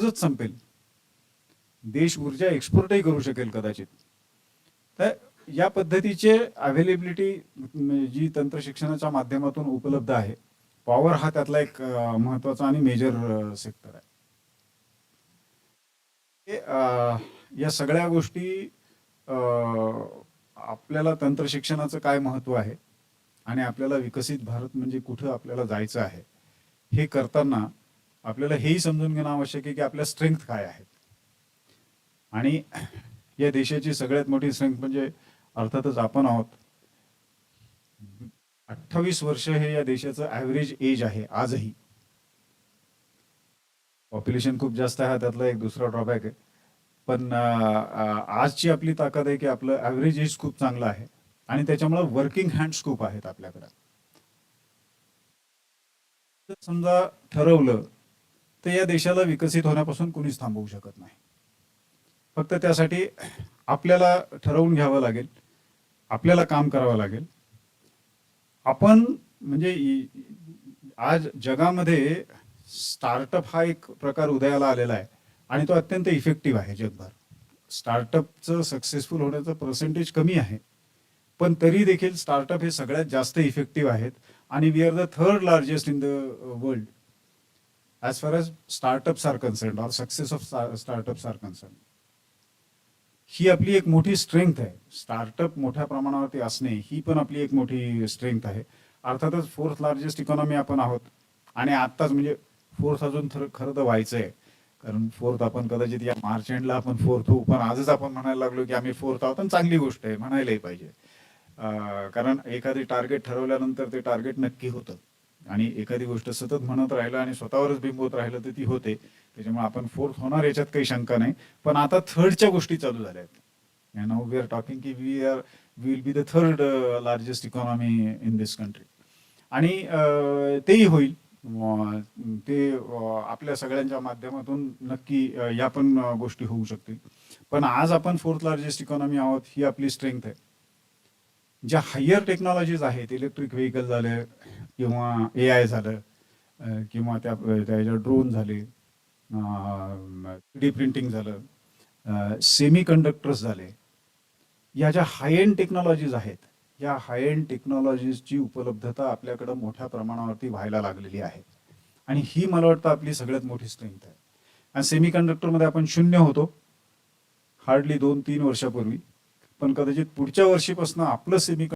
गरजच संपेल. देश ऊर्जा एक्सपोर्टही करू शकेल कदाचित. तर या पद्धतीचे अवेलेबिलिटी जी तंत्र शिक्षणाच्या माध्यमातून उपलब्ध आहे पॉवर हा त्यातला एक महत्त्वाचा आणि मेजर सेक्टर आहे. या सगळ्या गोष्टी आपल्याला तंत्र शिक्षणाचं काय महत्त्व आहे आणि आपल्याला विकसित भारत म्हणजे कुठं आपल्याला जायचं आहे हे करताना आपल्याला हेही समजून घेणं आवश्यक आहे की आपल्या स्ट्रेंथ काय आहेत. आणि या देशाची सगळ्यात मोठी स्ट्रेंथ म्हणजे अर्थातच आपण आहोत. अठ्ठावीस वर्ष हे या देशाचं ॲव्हरेज एज आहे आजही. पॉप्युलेशन खूप जास्त आहे त्यातला एक दुसरा ड्रॉबॅक आहे. पण आजची आपली ताकद आहे की आपलं ॲव्हरेज एज खूप चांगलं आहे. आणि त्याच्यामुळे वर्किंग हँड्स खूप आहेत आपल्याकडे. समजा ठरवलं तर या देशाला विकसित होण्यापासून कुणीच थांबवू शकत नाही. फक्त त्यासाठी आपल्याला ठरवून घ्यावं लागेल. आपल्याला काम करावं लागेल. आपण म्हणजे आज जगामध्ये स्टार्टअप हा एक प्रकार उदयाला आलेला आहे आणि तो अत्यंत इफेक्टिव्ह आहे जगभर. स्टार्टअपचं सक्सेसफुल होण्याचं पर्सेंटेज कमी आहे. पण तरी देखील स्टार्टअप हे सगळ्यात जास्त इफेक्टिव्ह आहेत आणि we are the third largest in the world as far as startups are concerned or success of startups are concerned. ही आपली एक मोठी स्ट्रेंथ आहे. स्टार्टअप मोठ्या प्रमाणावरती असणे ही पण आपली एक मोठी स्ट्रेंथ आहे. अर्थातच फोर्थ लार्जेस्ट इकॉनॉमी आपण आहोत. आणि आत्ताच म्हणजे फोर्थ अजून खरं तर व्हायचं आहे कारण फोर्थ आपण कदाचित या मार्च एंडला आपण फोर्थ होऊ. पण आजच आपण म्हणायला लागलो की आम्ही फोर्थ आहोत. आणि चांगली गोष्ट आहे. म्हणायलाही पाहिजे. कारण एखादी टार्गेट ठरवल्यानंतर ते टार्गेट नक्की होतं. आणि एखादी गोष्ट सतत म्हणत राहिलं आणि स्वतःवरच बिंबवत राहिलं तर ती होते. त्याच्यामुळे आपण फोर्थ होणार याच्यात काही शंका नाही. पण आता थर्डच्या गोष्टी चालू झाल्या आहेत. नाऊ वी आर टॉकिंग की we are will be the third largest economy in this country आणि uh, तेही होईल. Uh, ते uh, आपल्या सगळ्यांच्या माध्यमातून नक्की या पण गोष्टी होऊ शकतील. पण आज आपण फोर्थ लार्जेस्ट इकॉनॉमी आहोत ही आपली स्ट्रेंथ आहे. ज्या हायर टेक्नॉलॉजीज आहेत इलेक्ट्रिक व्हेकल झाले किंवा ए आय झालं किंवा त्या त्याच्या ड्रोन झाले डी प्रिंटिंग झालं सेमी कंडक्टर्स झाले. या ज्या हाय एंड टेक्नॉलॉजीज आहेत या हाय एंड टेक्नॉलॉजीजची उपलब्धता आपल्याकडं मोठ्या प्रमाणावरती व्हायला लागलेली आहे. आणि ही मला वाटतं आपली सगळ्यात मोठी स्ट्रेंथ आहे. आणि सेमी कंडक्टरमध्ये आपण शून्य होतो हार्डली दोन तीन वर्षापूर्वी. पण कदाचित पुढच्या वर्षीपासून आपलं सेमी